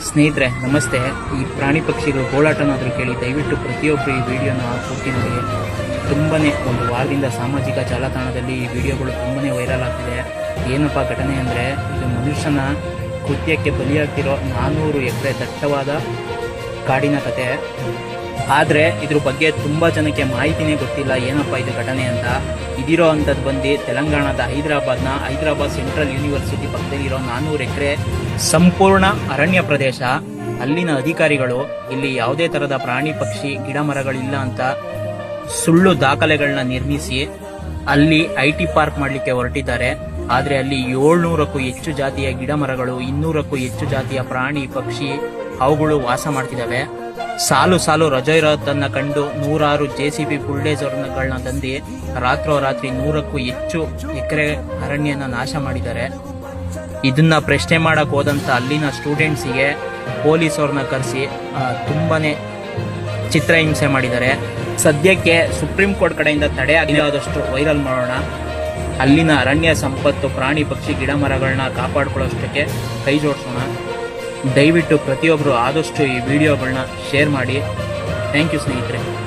ಸ್ನೇಹಿತರೆ, ನಮಸ್ತೆ. ಈ ಪ್ರಾಣಿ ಪಕ್ಷಿಗಳು ಹೋರಾಟನಾದರೂ ಕೇಳಿ, ದಯವಿಟ್ಟು ಪ್ರತಿಯೊಬ್ಬರು ಈ ವಿಡಿಯೋನ ನೋಡಿ ತುಂಬನೇ ಒಂದು ವಾರದಿಂದ ಸಾಮಾಜಿಕ ಜಾಲತಾಣದಲ್ಲಿ ಈ ವಿಡಿಯೋಗಳು ತುಂಬಾ ವೈರಲ್ ಆಗ್ತಿದೆ. ಏನಪ್ಪ ಘಟನೆ ಅಂದರೆ, ಇದು ಮನುಷ್ಯನ ಕೃತ್ಯಕ್ಕೆ ಬಲಿಯಾಗ್ತಿರೋ ನಾನ್ನೂರು ಎಕರೆ ದಟ್ಟವಾದ ಕಾಡಿನ ಕತೆ. ಆದರೆ, ಇದ್ರ ಬಗ್ಗೆ ತುಂಬ ಜನಕ್ಕೆ ಮಾಹಿತಿನೇ ಗೊತ್ತಿಲ್ಲ ಏನಪ್ಪ ಇದು ಘಟನೆ ಅಂತ. ಇದಿರೋ ಅಂಥದ್ದು ಬಂದು ತೆಲಂಗಾಣದ ಹೈದರಾಬಾದ್ನ ಹೈದರಾಬಾದ್ ಸೆಂಟ್ರಲ್ ಯೂನಿವರ್ಸಿಟಿ ಪಕ್ಕದಲ್ಲಿರೋ ನಾನ್ನೂರು ಎಕರೆ ಸಂಪೂರ್ಣ ಅರಣ್ಯ ಪ್ರದೇಶ. ಅಲ್ಲಿನ ಅಧಿಕಾರಿಗಳು ಇಲ್ಲಿ ಯಾವುದೇ ತರದ ಪ್ರಾಣಿ, ಪಕ್ಷಿ ಗಿಡ ಮರಗಳಿಲ್ಲ ಅಂತ ಸುಳ್ಳು ದಾಖಲೆಗಳನ್ನ ನಿರ್ಮಿಸಿ ಅಲ್ಲಿ ಐ ಟಿ ಪಾರ್ಕ್ ಮಾಡಲಿಕ್ಕೆ ಹೊರಟಿದ್ದಾರೆ. ಆದರೆ ಅಲ್ಲಿ ಏಳ್ನೂರಕ್ಕೂ ಹೆಚ್ಚು ಜಾತಿಯ ಗಿಡ ಮರಗಳು ಇನ್ನೂರಕ್ಕೂ ಹೆಚ್ಚು ಜಾತಿಯ ಪ್ರಾಣಿ, ಪಕ್ಷಿ ಅವುಗಳು ವಾಸ ಮಾಡ್ತಿದ್ದಾವೆ. ಸಾಲು ಸಾಲು ರಜೆ ಇರೋದನ್ನ ಕಂಡು ನೂರಾರು ಜೆ ಸಿ ಬಿ ಬುಲ್ಡೇಜರ್ಗಳನ್ನ ತಂದು ರಾತ್ರೋರಾತ್ರಿ ನೂರಕ್ಕೂ ಹೆಚ್ಚು ಎಕರೆ ಅರಣ್ಯನ ನಾಶ ಮಾಡಿದ್ದಾರೆ. ಇದನ್ನ ಪ್ರಶ್ನೆ ಮಾಡಕ್ ಹೋದಂತ ಅಲ್ಲಿನ ಸ್ಟೂಡೆಂಟ್ಸಿಗೆ ಪೊಲೀಸ್ ಅವ್ರನ್ನ ಕರೆಸಿ ತುಂಬಾನೇ ಚಿತ್ರಹಿಂಸೆ ಮಾಡಿದ್ದಾರೆ. ಸದ್ಯಕ್ಕೆ ಸುಪ್ರೀಂ ಕೋರ್ಟ್ ಕಡೆಯಿಂದ ತಡೆ ಆಗಿಲ್ಲದಷ್ಟು ವೈರಲ್ ಮಾಡೋಣ. ಅಲ್ಲಿನ ಅರಣ್ಯ ಸಂಪತ್ತು, ಪ್ರಾಣಿ ಪಕ್ಷಿ, ಗಿಡ ಮರಗಳನ್ನ ಕಾಪಾಡ್ಕೊಳ್ಳೋಷ್ಟಕ್ಕೆ ಕೈ ಜೋಡಿಸೋಣ. ದಯವಿಟ್ಟು ಪ್ರತಿಯೊಬ್ಬರು ಆದಷ್ಟು ಈ ವಿಡಿಯೋಗಳನ್ನ ಶೇರ್ ಮಾಡಿ. ಥ್ಯಾಂಕ್ ಯು ಸ್ನೇಹಿತರೆ.